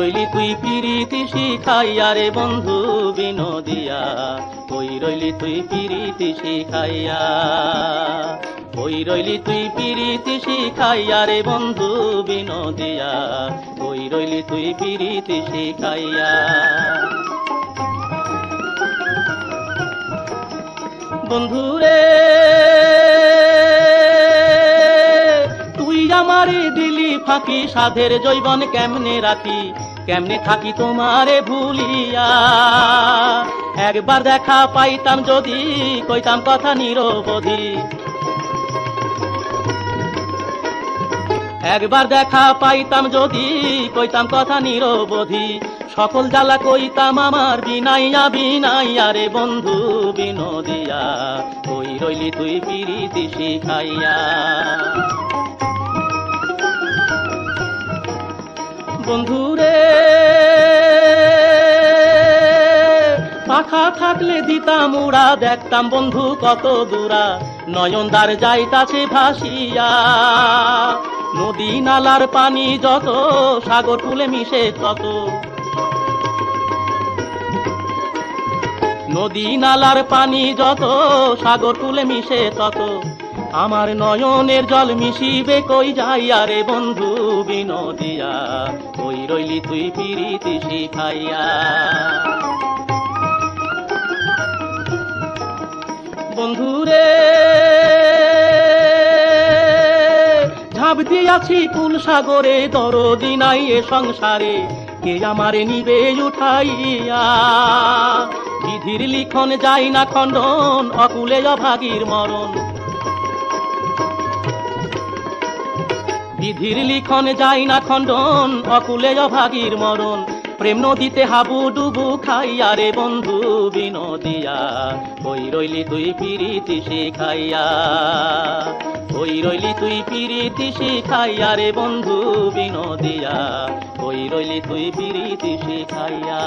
তুই পিরিতি শিখাইয়া রে বন্ধু বিনোদিয়া। কই রইলি তুই পিরিতি শিখাইয়া? কই রইলি তুই পিরিতি শিখাইয়া রে বন্ধু বিনোদিয়া। কই রইলি তুই পিরিতি শিখাইয়া? বন্ধুরে তুই আমারে দিলি ফাঁকি, সাধের জৈবন কেমনে রাখি? কেমনে থাকি তোমারে ভুলিয়া? একবার দেখা পাইতাম যদি, কইতাম কথা নিরবধি। একবার দেখা পাইতাম যদি, কইতাম কথা নিরবধি। সকল জ্বালা কইতাম আমার, বিনাইয়া বিনাইয়া রে বন্ধু, বিনোদিয়া। কই রইলি তুই পিরিতি শিখাইয়া? বন্ধুরে। পাখা থাকলে দিতাম উড়া, দেখতাম বন্ধু কত দূরা। নয়নদার যাইতাছে ভাসিয়া। নদী নালার পানি যত, সাগর তুলে মিশে তত। নদী নালার পানি যত, সাগর তুলে মিশে তত। আমার নয়নের জল মিশিবে কই যাইয়া রে বন্ধু বিনোদিয়া? কই রইলি তুই পিরিতি শিখাইয়া? বন্ধুরে ঝাঁপ দিয়াছি কুল সাগরে, দরদি নাই এ সংসারে। কে আমারে নিবে উঠাইয়া? বিধির লিখন যাই না খণ্ডন, অকুলে অভাগীর মরণ। বিধির লিখন যাই না খণ্ডন, অকুলে অভাগীর মরণ। প্রেম নদীতে হাবু ডুবু খাইয়া রে বন্ধু বিনোদিয়া ওই রইলি তুই পিরিতি শিখাইয়া? ওই রইলি তুই পিরিতি শিখাইয়া রে বন্ধু বিনোদিয়া ওই রইলি তুই পিরিতি শিখাইয়া?